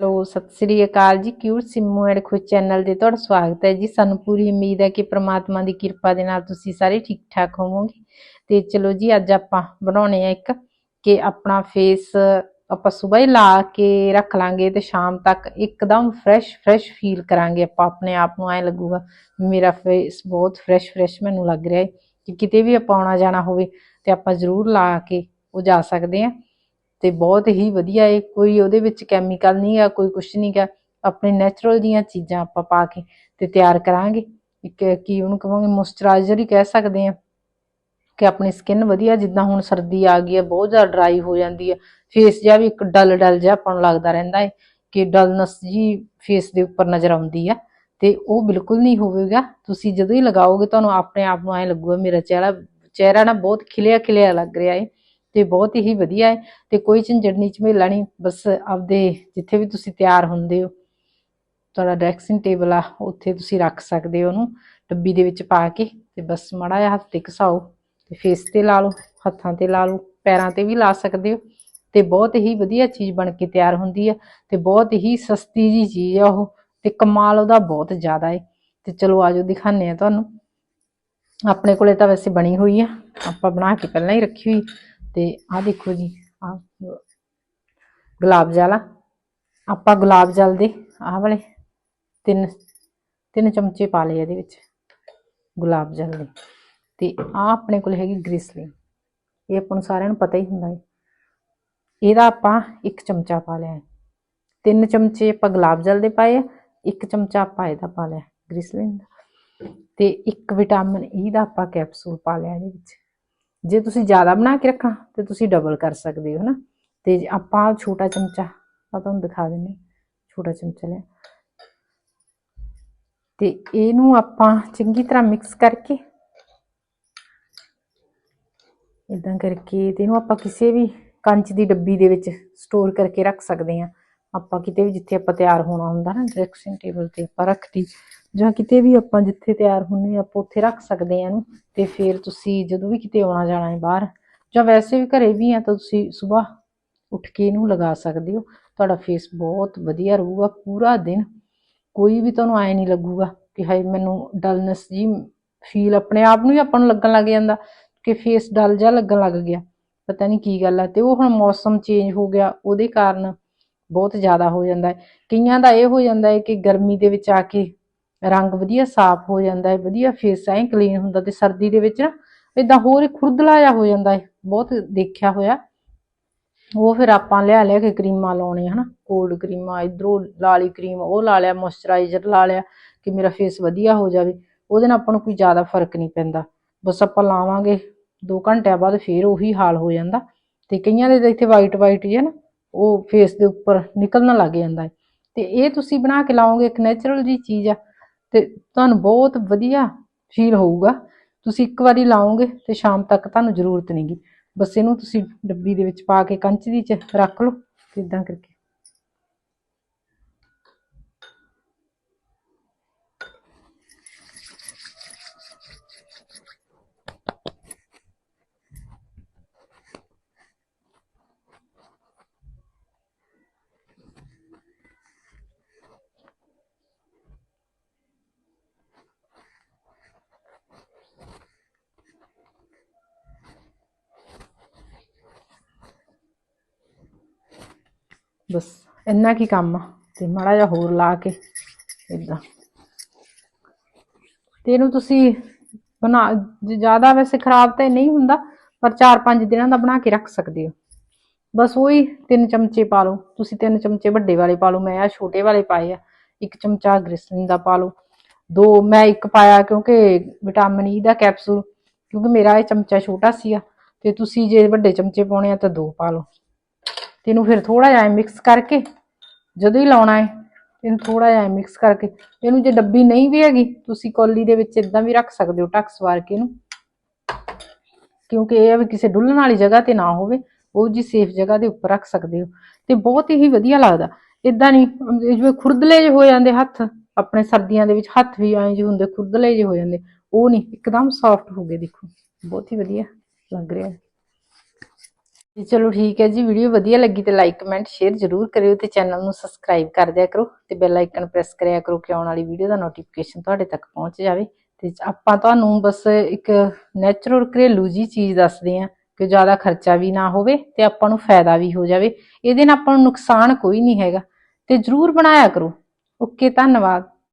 Hello, ਸਤਿ ਸ੍ਰੀ ਅਕਾਲ ਜੀ। Cute Simmu and Khush channel ਦੇ ਤੁਹਾਡਾ ਸਵਾਗਤ ਹੈ ਜੀ। ਸਾਨੂੰ ਪੂਰੀ ਉਮੀਦ ਹੈ ਕਿ ਪ੍ਰਮਾਤਮਾ ਦੀ ਕਿਰਪਾ ਦੇ ਨਾਲ ਤੁਸੀਂ ਸਾਰੇ ਠੀਕ ਠਾਕ ਹੋਵੋਗੇ। ਤੇ ਚਲੋ ਜੀ, ਅੱਜ ਆਪਾਂ ਬਣਾਉਣੇ ਆ ਇੱਕ ਕਿ ਆਪਣਾ ਫੇਸ ਆਪਾਂ ਸਵੇਰ ਹੀ ਲਾ ਕੇ ਰੱਖ ਲਾਂਗੇ ਤੇ ਸ਼ਾਮ ਤੱਕ ਇੱਕਦਮ ਫਰੈਸ਼ ਫਰੈਸ਼ ਫੀਲ ਕਰਾਂਗੇ ਆਪਾਂ। ਆਪਣੇ ਆਪ ਨੂੰ ਐ ਲੱਗੂਗਾ ਮੇਰਾ ਫੇਸ ਬਹੁਤ ਫਰੈਸ਼ ਫਰੈਸ਼ ਮੈਨੂੰ ਲੱਗ ਰਿਹਾ ਹੈ ਕਿ ਕਿਤੇ ਵੀ ਆਪਾਂ ਆਉਣਾ ਜਾਣਾ ਹੋਵੇ ਤੇ ਆਪਾਂ ਜ਼ਰੂਰ ਲਾ ਕੇ ਉਹ ਜਾ ਸਕਦੇ ਆ ਤੇ ਬਹੁਤ ਹੀ ਵਧੀਆ ਏ ਕੋਈ ਉਹਦੇ ਵਿੱਚ ਕੈਮੀਕਲ ਨਹੀਂ ਹੈ ਕੋਈ ਕੁਛ ਨਹੀਂ ਗਾ। ਆਪਣੇ ਨੈਚੁਰਲ ਦੀਆਂ ਚੀਜ਼ਾਂ ਆਪਾਂ ਪਾ ਕੇ ਤੇ ਤਿਆਰ ਕਰਾਂਗੇ। ਇੱਕ ਕੀ ਉਹਨੂੰ ਕਹਾਂਗੇ ਮੋਇਸਚਰਾਈਜ਼ਰ ਹੀ ਕਹਿ ਸਕਦੇ ਆ ਕਿ ਆਪਣੀ ਸਕਿਨ ਵਧੀਆ, ਜਿੱਦਾਂ ਹੁਣ ਸਰਦੀ ਆ ਗਈ ਹੈ, ਬਹੁਤ ਜ਼ਿਆਦਾ ਡਰਾਈ ਹੋ ਜਾਂਦੀ ਹੈ। ਫੇਸ ਜਿਹਾ ਵੀ ਇੱਕ ਡਲ ਡਲ ਜਿਹਾ ਆਪਾਂ ਨੂੰ ਲੱਗਦਾ ਰਹਿੰਦਾ ਹੈ ਕਿ ਡਲਨੈਸ ਜੀ ਫੇਸ ਦੇ ਉੱਪਰ ਨਜ਼ਰ ਆਉਂਦੀ ਆ। ਤੇ ਉਹ ਬਿਲਕੁਲ ਨਹੀਂ ਹੋਵੇਗਾ। ਤੁਸੀਂ ਜਦੋਂ ਹੀ ਲਗਾਓਗੇ, ਤੁਹਾਨੂੰ ਆਪਣੇ ਆਪ ਨੂੰ ਐਂ ਲੱਗੂਗਾ, ਮੇਰਾ ਚਿਹਰਾ ਚਿਹਰਾ ਨਾ ਬਹੁਤ ਖਿਲਿਆ ਖਿਲਿਆ ਲੱਗ ਰਿਹਾ ਹੈ। ਤੇ ਬਹੁਤ ਹੀ ਵਧੀਆ ਹੈ ਤੇ ਕੋਈ ਝੰਜਟ ਨਹੀਂ ਝਮੇਲਾ ਨਹੀਂ, ਬਸ ਆਪਦੇ ਜਿੱਥੇ ਵੀ ਤੁਸੀਂ ਤਿਆਰ ਹੁੰਦੇ ਹੋ, ਤੁਹਾਡਾ ਡਰੈਸਿੰਗ ਟੇਬਲ ਆ, ਉੱਥੇ ਤੁਸੀਂ ਰੱਖ ਸਕਦੇ ਹੋ ਉਹਨੂੰ ਡੱਬੀ ਦੇ ਵਿੱਚ ਪਾ ਕੇ ਤੇ ਬਸ ਮਾੜਾ ਜਿਹਾ ਹੱਥ ਤੇ ਘਸਾਓ ਤੇ ਫੇਸ ਤੇ ਲਾ ਲਓ, ਹੱਥਾਂ ਤੇ ਲਾ ਲਓ, ਪੈਰਾਂ ਤੇ ਵੀ ਲਾ ਸਕਦੇ ਹੋ ਤੇ ਬਹੁਤ ਹੀ ਵਧੀਆ ਚੀਜ਼ ਬਣ ਕੇ ਤਿਆਰ ਹੁੰਦੀ ਆ ਤੇ ਬਹੁਤ ਹੀ ਸਸਤੀ ਜੀ ਚੀਜ਼ ਆ ਉਹ ਤੇ ਕਮਾਲ ਉਹਦਾ ਬਹੁਤ ਜ਼ਿਆਦਾ ਏ ਤੇ ਚਲੋ ਆਜੋ ਦਿਖਾਣੇ ਆ ਤੁਹਾਨੂੰ। ਆਪਣੇ ਕੋਲੇ ਤਾਂ ਵੈਸੇ ਬਣੀ ਹੋਈ ਆ, ਆਪਾਂ ਬਣਾ ਕੇ ਪਹਿਲਾਂ ਹੀ ਰੱਖੀ ਹੋਈ। ਤੇ ਆਹ ਦੇਖੋ ਜੀ, ਆਹ ਗੁਲਾਬ ਜਲ ਆ। ਆਪਾਂ ਗੁਲਾਬ ਜਲ ਦੇ ਆਹ ਵਾਲੇ ਤਿੰਨ ਤਿੰਨ ਚਮਚੇ ਪਾ ਲਏ ਇਹਦੇ ਵਿੱਚ, ਗੁਲਾਬ ਜਲ ਦੇ। ਤੇ ਆ ਆਪਣੇ ਕੋਲ ਹੈਗੀ ਗ੍ਰਿਸਲਿਨ ਇਹ ਆਪਾਂ ਨੂੰ ਸਾਰਿਆਂ ਨੂੰ ਪਤਾ ਹੀ ਹੁੰਦਾ ਹੈ। ਇਹਦਾ ਆਪਾਂ ਇੱਕ ਚਮਚਾ ਪਾ ਲਿਆ ਤਿੰਨ ਚਮਚੇ ਆਪਾਂ ਗੁਲਾਬ ਜਲ ਦੇ ਪਾਏ ਆ, ਇੱਕ ਚਮਚਾ ਆਪਾਂ ਇਹਦਾ ਪਾ ਲਿਆ ਗ੍ਰਿਸਲਿਨ ਦਾ। ਤੇ ਇੱਕ ਵਿਟਾਮਿਨ ਈ ਦਾ ਆਪਾਂ ਕੈਪਸੂਲ ਪਾ ਲਿਆ ਇਹਦੇ ਵਿੱਚ। ਜੇ ਤੁਸੀਂ ਜ਼ਿਆਦਾ ਬਣਾ ਕੇ ਰੱਖਣਾ ਤੇ ਤੁਸੀਂ ਡਬਲ ਕਰ ਸਕਦੇ ਹੋ ਨਾ ਤੇ ਆਪਾਂ ਛੋਟਾ ਚਮਚਾ ਆ ਤੁਹਾਨੂੰ ਦਿਖਾ ਦਿੰਨੇ ਛੋਟਾ ਚਮਚਾ ਲਿਆ। ਤੇ ਇਹਨੂੰ ਆਪਾਂ ਚੰਗੀ ਤਰ੍ਹਾਂ ਮਿਕਸ ਕਰਕੇ ਇਦਾਂ ਕਰਕੇ ਤੇ ਇਹਨੂੰ ਆਪਾਂ ਕਿਸੇ ਵੀ ਕੰਚ ਦੀ ਡੱਬੀ ਦੇ ਵਿੱਚ ਸਟੋਰ ਕਰਕੇ ਰੱਖ ਸਕਦੇ ਹਾਂ। ਆਪਾਂ ਕਿਤੇ ਵੀ ਜਿੱਥੇ ਆਪਾਂ ਤਿਆਰ ਹੋਣਾ ਹੁੰਦਾ ਨਾ ਡਾਇਰੈਕਸ਼ਨ ਟੇਬਲ ਤੇ ਆਪਾਂ ਰੱਖਤੀ, ਜਾਂ ਕਿਤੇ ਵੀ ਆਪਾਂ ਜਿੱਥੇ ਤਿਆਰ ਹੁੰਨੇ ਆਪਾਂ ਉੱਥੇ ਰੱਖ ਸਕਦੇ ਆ ਇਹਨੂੰ, ਤੇ ਫਿਰ ਤੁਸੀਂ ਜਦੋਂ ਵੀ ਕਿਤੇ ਆਉਣਾ ਜਾਣਾ ਹੈ ਬਾਹਰ, ਜਾਂ ਵੈਸੇ ਵੀ ਘਰੇ ਵੀ ਆ ਤਾਂ ਤੁਸੀਂ ਸਵੇਰ ਉੱਠ ਕੇ ਇਹਨੂੰ ਲਗਾ ਸਕਦੇ ਹੋ। ਤੁਹਾਡਾ ਫੇਸ ਬਹੁਤ ਵਧੀਆ ਰਹੂਗਾ ਪੂਰਾ ਦਿਨ। ਕੋਈ ਵੀ ਤੁਹਾਨੂੰ ਐ ਨਹੀਂ ਲੱਗੂਗਾ ਕਿ ਹਾਏ ਮੈਨੂੰ ਡਲਨੈਸ ਜੀ ਫੀਲ ਆਪਣੇ ਆਪ ਨੂੰ ਹੀ ਆਪਾਂ ਨੂੰ ਲੱਗਣ ਲੱਗ ਜਾਂਦਾ, ਕਿ ਫੇਸ ਡਲ ਜਾ ਲੱਗਣ ਲੱਗ ਗਿਆ। ਪਤਾ ਨਹੀਂ ਕੀ ਗੱਲ ਆ, ਤੇ ਉਹ ਹੁਣ ਮੌਸਮ ਚੇਂਜ ਹੋ ਗਿਆ, ਉਹਦੇ ਕਾਰਨ ਬਹੁਤ ਜ਼ਿਆਦਾ ਹੋ ਜਾਂਦਾ ਹੈ। ਕਈਆਂ ਦਾ ਇਹ ਹੋ ਜਾਂਦਾ ਹੈ ਕਿ ਗਰਮੀ ਦੇ ਵਿੱਚ ਆ ਕੇ ਰੰਗ ਵਧੀਆ ਸਾਫ਼ ਹੋ ਜਾਂਦਾ ਹੈ, ਵਧੀਆ ਫੇਸ ਐਂ ਕਲੀਨ ਹੁੰਦਾ ਤੇ ਸਰਦੀ ਦੇ ਵਿੱਚ ਨਾ ਇਦਾਂ ਹੋਰ ਖੁਰਦਲਾ ਜਿਹਾ ਹੋ ਜਾਂਦਾ ਹੈ, ਬਹੁਤ ਦੇਖਿਆ ਹੋਇਆ। ਉਹ ਫਿਰ ਆਪਾਂ ਲਿਆ ਲਿਆ ਕੇ ਕਰੀਮਾਂ ਲਾਉਣੇ ਹਨਾ ਕੋਲਡ ਕਰੀਮਾਂ, ਇਧਰੋਂ ਲਾਲੀ ਕਰੀਮ, ਉਹ ਲਾ ਲਿਆ ਮੋਇਸਚਰਾਈਜ਼ਰ ਲਾ ਲਿਆ ਕਿ ਮੇਰਾ ਫੇਸ ਵਧੀਆ ਹੋ ਜਾਵੇ। ਉਹਦੇ ਨਾਲ ਆਪਾਂ ਨੂੰ ਕੋਈ ਜ਼ਿਆਦਾ ਫ਼ਰਕ ਨਹੀਂ ਪੈਂਦਾ। ਬਸ ਆਪਾਂ ਲਾਵਾਂਗੇ 2 ਘੰਟਿਆਂ ਬਾਅਦ ਫੇਰ ਉਹੀ ਹਾਲ ਹੋ ਜਾਂਦਾ। ਤੇ ਕਈਆਂ ਦੇ ਇੱਥੇ ਵਾਈਟ ਵਾਈਟ ਹੈ ਨਾ ਉਹ ਫੇਸ ਦੇ ਉੱਪਰ ਨਿਕਲਣ ਲੱਗ ਜਾਂਦਾ ਹੈ। ਤੇ ਇਹ ਤੁਸੀਂ ਬਣਾ ਕੇ ਲਾਓਗੇ, ਇੱਕ ਨੇਚਰਲ ਜੀ ਚੀਜ਼ ਆ, ਤੇ ਤੁਹਾਨੂੰ ਬਹੁਤ ਵਧੀਆ ਫੀਲ ਹੋਊਗਾ। ਤੁਸੀਂ ਇੱਕ ਵਾਰੀ ਲਾਓਗੇ ਤੇ ਸ਼ਾਮ ਤੱਕ ਤੁਹਾਨੂੰ ਜ਼ਰੂਰਤ ਨਹੀਂਗੀ ਬਸ ਇਹਨੂੰ ਤੁਸੀਂ ਡੱਬੀ ਦੇ ਵਿੱਚ ਪਾ ਕੇ ਕੰਚ ਦੀ ਚ ਰੱਖ ਲਓ ਇਦਾਂ ਕਰਕੇ। ਬਸ ਇੰਨਾ ਕੀ ਕੰਮ ਆ। ਤੇ ਮਾੜਾ ਜਿਹਾ ਹੋਰ ਲਾ ਕੇ ਇਦਾਂ ਤੇ ਇਹਨੂੰ ਤੁਸੀਂ ਬਣਾ ਜ਼ਿਆਦਾ ਵੈਸੇ ਖਰਾਬ ਤਾਂ ਨਹੀਂ ਹੁੰਦਾ, ਪਰ 4-5 ਦਿਨਾਂ ਦਾ ਬਣਾ ਕੇ ਰੱਖ ਸਕਦੇ ਹੋ। ਬਸ ਉਹੀ ਤਿੰਨ ਚਮਚੇ ਪਾ ਲਓ। ਤੁਸੀਂ ਤਿੰਨ ਚਮਚੇ ਵੱਡੇ ਵਾਲੇ ਪਾ ਲਓ। ਮੈਂ ਆ ਛੋਟੇ ਵਾਲੇ ਪਾਏ ਆ। ਇੱਕ ਚਮਚਾ ਗ੍ਰਿਸਲਿਨ ਦਾ ਪਾ ਲਓ। ਦੋ, ਮੈਂ ਇੱਕ ਪਾਇਆ ਕਿਉਂਕਿ ਵਿਟਾਮਿਨ ਈ ਦਾ ਕੈਪਸੂਲ, ਕਿਉਂਕਿ ਮੇਰਾ ਇਹ ਚਮਚਾ ਛੋਟਾ ਸੀਗਾ। ਤੇ ਤੁਸੀਂ ਜੇ ਵੱਡੇ ਚਮਚੇ ਪਾਉਣੇ ਆ ਤਾਂ ਦੋ ਪਾ ਲਓ। ਤੇ ਇਹਨੂੰ ਫਿਰ ਥੋੜਾ ਜਿਹਾ ਮਿਕਸ ਕਰਕੇ, ਜਦੋਂ ਹੀ ਲਾਉਣਾ ਹੈ ਇਹਨੂੰ ਥੋੜਾ ਜਿਹਾ ਮਿਕਸ ਕਰਕੇ। ਇਹਨੂੰ ਜੇ ਡੱਬੀ ਨਹੀਂ ਵੀ ਹੈਗੀ, ਤੁਸੀਂ ਕੌਲੀ ਦੇ ਵਿੱਚ ਇਦਾਂ ਵੀ ਰੱਖ ਸਕਦੇ ਹੋ, ਢੱਕ ਸਵਾਰ ਕੇ ਇਹਨੂੰ। ਕਿਉਂਕਿ ਇਹ ਵੀ ਕਿਸੇ ਡੁੱਲਣ ਵਾਲੀ ਜਗ੍ਹਾ ਤੇ ਨਾ ਹੋਵੇ, ਉਹ ਜੀ ਸੇਫ ਜਗ੍ਹਾ ਦੇ ਉੱਪਰ ਰੱਖ ਸਕਦੇ ਹੋ। ਤੇ ਬਹੁਤ ਹੀ ਵਧੀਆ ਲੱਗਦਾ। ਇਦਾਂ ਨਹੀਂ ਜਿਵੇਂ ਖੁਰਦਲੇ ਜਿਹੇ ਹੋ ਜਾਂਦੇ ਹੱਥ, ਆਪਣੇ ਸਰਦੀਆਂ ਦੇ ਵਿੱਚ ਹੱਥ ਵੀ ਐਂ ਜਿਹੇ ਹੁੰਦੇ, ਖੁਰਦਲੇ ਜਿਹੇ ਹੋ ਜਾਂਦੇ। ਉਹ ਨਹੀਂ, ਇੱਕਦਮ ਸੌਫਟ ਹੋ ਗਏ, ਦੇਖੋ। ਬਹੁਤ ਹੀ ਵਧੀਆ ਲੱਗ ਰਿਹਾ। ਹੈ ਤੇ ਚਲੋ ਠੀਕ ਹੈ ਜੀ, ਵੀਡੀਓ ਵਧੀਆ ਲੱਗੀ ਤੇ ਲਾਈਕ ਕਮੈਂਟ ਸ਼ੇਅਰ ਜ਼ਰੂਰ ਕਰਿਓ ਤੇ ਚੈਨਲ ਨੂੰ ਸਬਸਕ੍ਰਾਈਬ ਕਰ ਦਿਆ ਕਰੋ ਤੇ ਬੈਲ ਆਈਕਨ ਪ੍ਰੈਸ ਕਰਿਆ ਕਰੋ ਕਿ ਆਉਣ ਵਾਲੀ ਵੀਡੀਓ ਦਾ ਨੋਟੀਫਿਕੇਸ਼ਨ ਤੁਹਾਡੇ ਤੱਕ ਪਹੁੰਚ ਜਾਵੇ। ਤੇ ਆਪਾਂ ਤੁਹਾਨੂੰ ਬਸ ਇੱਕ ਨੈਚੁਰਲ ਘਰੇਲੂ ਜੀ ਚੀਜ਼ ਦੱਸਦੇ ਆ ਕਿ ਜ਼ਿਆਦਾ ਖਰਚਾ ਵੀ ਨਾ ਹੋਵੇ ਤੇ ਆਪਾਂ ਨੂੰ ਫਾਇਦਾ ਵੀ ਹੋ ਜਾਵੇ। ਇਹਦੇ ਨਾਲ ਆਪਾਂ ਨੂੰ ਨੁਕਸਾਨ ਕੋਈ ਨਹੀਂ ਹੈਗਾ। ਤੇ ਜਰੂਰ ਬਣਾਇਆ ਕਰੋ। ਓਕੇ ਧੰਨਵਾਦ।